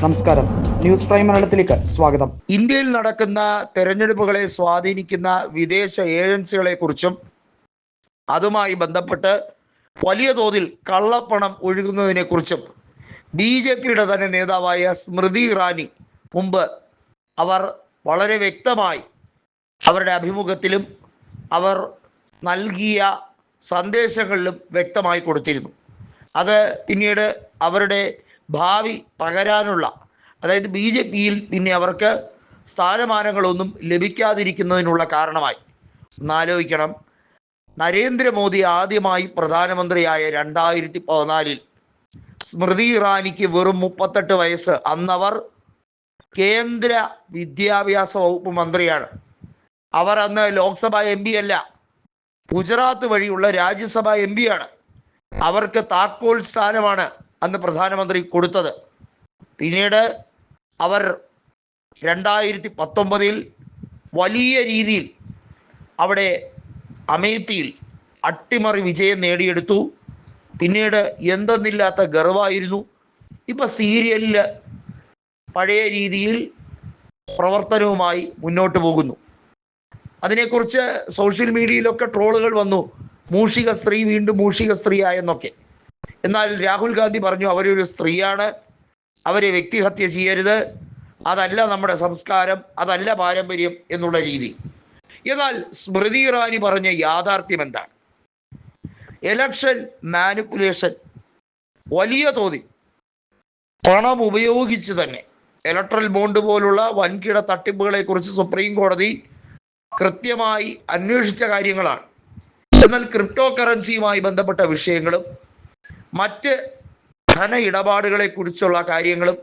നമസ്കാരം. News prime മലയാളത്തിലേക്ക് സ്വാഗതം. ഇന്ത്യയിൽ നടക്കുന്ന തെരഞ്ഞെടുപ്പുകളെ സ്വാധീനിക്കുന്ന വിദേശ ഏജൻസികളെ കുറിച്ചും അതുമായി ബന്ധപ്പെട്ട് വലിയ തോതിൽ കള്ളപ്പണം ഒഴുകുന്നതിനെ കുറിച്ചും ബി ജെ പിയുടെ തന്നെ നേതാവായ സ്മൃതി ഇറാനി മുമ്പ് അവർ വളരെ വ്യക്തമായി അവരുടെ അഭിമുഖത്തിലും അവർ നൽകിയ സന്ദേശങ്ങളിലും വ്യക്തമായി കൊടുത്തിരുന്നു. അത് പിന്നീട് അവരുടെ ഭാവി പകരാനുള്ള അതായത് ബി ജെ പിയിൽ പിന്നെ അവർക്ക് സ്ഥാനമാനങ്ങളൊന്നും ലഭിക്കാതിരിക്കുന്നതിനുള്ള കാരണമായി. ഒന്നാലോചിക്കണം. നരേന്ദ്രമോദി ആദ്യമായി പ്രധാനമന്ത്രിയായ രണ്ടായിരത്തി പതിനാലിൽ സ്മൃതി ഇറാനിക്ക് വെറും മുപ്പത്തെട്ട് വയസ്സ്. അന്നവർ കേന്ദ്ര വിദ്യാഭ്യാസ വകുപ്പ് മന്ത്രിയാണ്. അവർ അന്ന് ലോക്സഭ എം പി അല്ല ഗുജറാത്ത് വഴിയുള്ള രാജ്യസഭ എം പിയാണ്. അവർക്ക് താക്കോൽ സ്ഥാനമാണ് അന്ന് പ്രധാനമന്ത്രി കൊടുത്തത്. പിന്നീട് അവർ രണ്ടായിരത്തി പത്തൊമ്പതിൽ വലിയ രീതിയിൽ അവിടെ അമേത്തിയിൽ അട്ടിമറി വിജയം നേടിയെടുത്തു. പിന്നീട് എന്തെന്നില്ലാത്ത ഗർവായിരുന്നു. ഇപ്പൊ സീരിയലിൽ പഴയ രീതിയിൽ പ്രവർത്തനവുമായി മുന്നോട്ട് പോകുന്നു. അതിനെക്കുറിച്ച് സോഷ്യൽ മീഡിയയിലൊക്കെ ട്രോളുകൾ വന്നു. മൂഷിക സ്ത്രീ വീണ്ടും മൂഷിക സ്ത്രീയായെന്നൊക്കെ. എന്നാൽ രാഹുൽ ഗാന്ധി പറഞ്ഞു അവരൊരു സ്ത്രീയാണ്. അവരെ വ്യക്തിഹത്യ ചെയ്യരുത്. അതല്ല നമ്മുടെ സംസ്കാരം അതല്ല പാരമ്പര്യം എന്നുള്ള രീതി. എന്നാൽ സ്മൃതി ഇറാനി പറഞ്ഞ യാഥാർത്ഥ്യം എന്താണ്? എലക്ഷൻ മാനിപ്പുലേഷൻ വലിയ തോതിൽ. പണം ഉപയോഗിച്ച് തന്നെ. ഇലക്ട്രൽ ബോണ്ട് പോലുള്ള വൻകിട തട്ടിപ്പുകളെ കുറിച്ച് സുപ്രീം കോടതി കൃത്യമായി അന്വേഷിച്ച കാര്യങ്ങളാണ്. എന്നാൽ ക്രിപ്റ്റോ കറൻസിയുമായി ബന്ധപ്പെട്ട വിഷയങ്ങളും മറ്റ് ധന ഇടപാടുകളെ കുറിച്ചുള്ള കാര്യങ്ങളും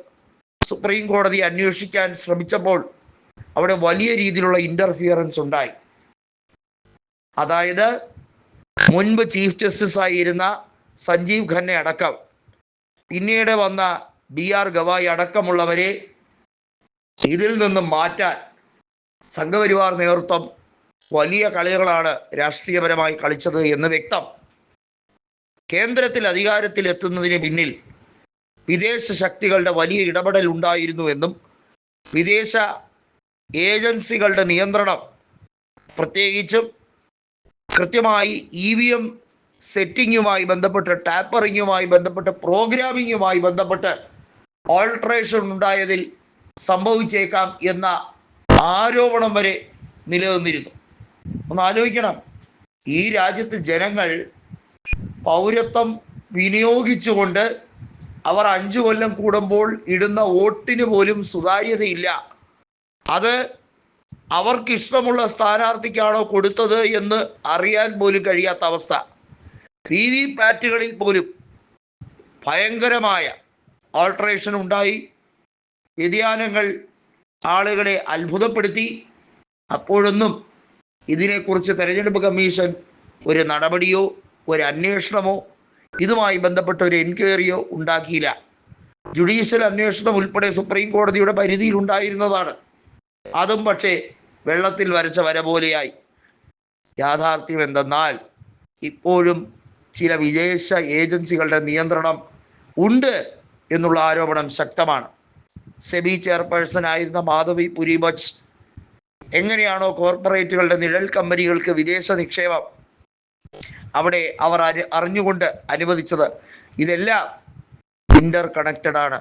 സുപ്രീം കോടതി അന്വേഷിക്കാൻ ശ്രമിച്ചപ്പോൾ അവിടെ വലിയ രീതിയിലുള്ള ഇന്റർഫിയറൻസ് ഉണ്ടായി. അതായത് മുൻപ് ചീഫ് ജസ്റ്റിസ് ആയിരുന്ന സഞ്ജീവ് ഖന്ന അടക്കം പിന്നീട് വന്ന ബി ആർ ഗവായി അടക്കമുള്ളവരെ ഇതിൽ നിന്നും മാറ്റാൻ സംഘപരിവാർ നേതൃത്വം വലിയ കളികളാണ് രാഷ്ട്രീയപരമായി കളിച്ചത് എന്ന് വ്യക്തം. കേന്ദ്രത്തിൽ അധികാരത്തിൽ എത്തുന്നതിന് പിന്നിൽ വിദേശ ശക്തികളുടെ വലിയ ഇടപെടൽ ഉണ്ടായിരുന്നു എന്നും വിദേശ ഏജൻസികളുടെ നിയന്ത്രണം പ്രത്യേകിച്ചും കൃത്യമായി ഇ വി എം സെറ്റിങ്ങുമായി ബന്ധപ്പെട്ട് ടാപ്പറിങ്ങുമായി ബന്ധപ്പെട്ട് പ്രോഗ്രാമിങ്ങുമായി ബന്ധപ്പെട്ട് ഓൾട്രേഷൻ ഉണ്ടായതിൽ സംഭവിച്ചേക്കാം എന്ന ആരോപണം വരെ നിലനിന്നിരുന്നു. ഒന്ന് ആലോചിക്കണം. ഈ രാജ്യത്ത് ജനങ്ങൾ പൗരത്വം വിനിയോഗിച്ചുകൊണ്ട് അവർ അഞ്ചു കൊല്ലം കൂടുമ്പോൾ ഇടുന്ന വോട്ടിന് പോലും സുതാര്യതയില്ല. അത് അവർക്ക് ഇഷ്ടമുള്ള സ്ഥാനാർത്ഥിക്കാണോ കൊടുത്തത് എന്ന് അറിയാൻ പോലും കഴിയാത്ത അവസ്ഥ. വി വി പാറ്റുകളിൽ പോലും ഭയങ്കരമായ ഓൾട്ടറേഷൻ ഉണ്ടായി. വ്യതിയാനങ്ങൾ ആളുകളെ അത്ഭുതപ്പെടുത്തി. അപ്പോഴൊന്നും ഇതിനെക്കുറിച്ച് തെരഞ്ഞെടുപ്പ് കമ്മീഷൻ ഒരു നടപടിയോ ഒരു അന്വേഷണമോ ഇതുമായി ബന്ധപ്പെട്ട ഒരു എൻക്വയറിയോ ഉണ്ടാക്കിയില്ല. ജുഡീഷ്യൽ അന്വേഷണം ഉൾപ്പെടെ സുപ്രീം കോടതിയുടെ പരിധിയിൽ ഉണ്ടായിരുന്നതാണ്. അതും പക്ഷേ വെള്ളത്തിൽ വരച്ച വര പോലെയായി. യാഥാർത്ഥ്യം എന്തെന്നാൽ ഇപ്പോഴും ചില വിദേശ ഏജൻസികളുടെ നിയന്ത്രണം ഉണ്ട് എന്നുള്ള ആരോപണം ശക്തമാണ്. സെബി ചെയർപേഴ്സൺ ആയിരുന്ന മാധവി പുരിബച്ച് എങ്ങനെയാണോ കോർപ്പറേറ്റുകളുടെ നിഴൽ കമ്പനികൾക്ക് വിദേശ നിക്ഷേപം അവിടെ അവർ അറിഞ്ഞുകൊണ്ട് അനുവദിച്ചത്. ഇതെല്ലാം ഇന്റർ കണക്റ്റഡ് ആണ്.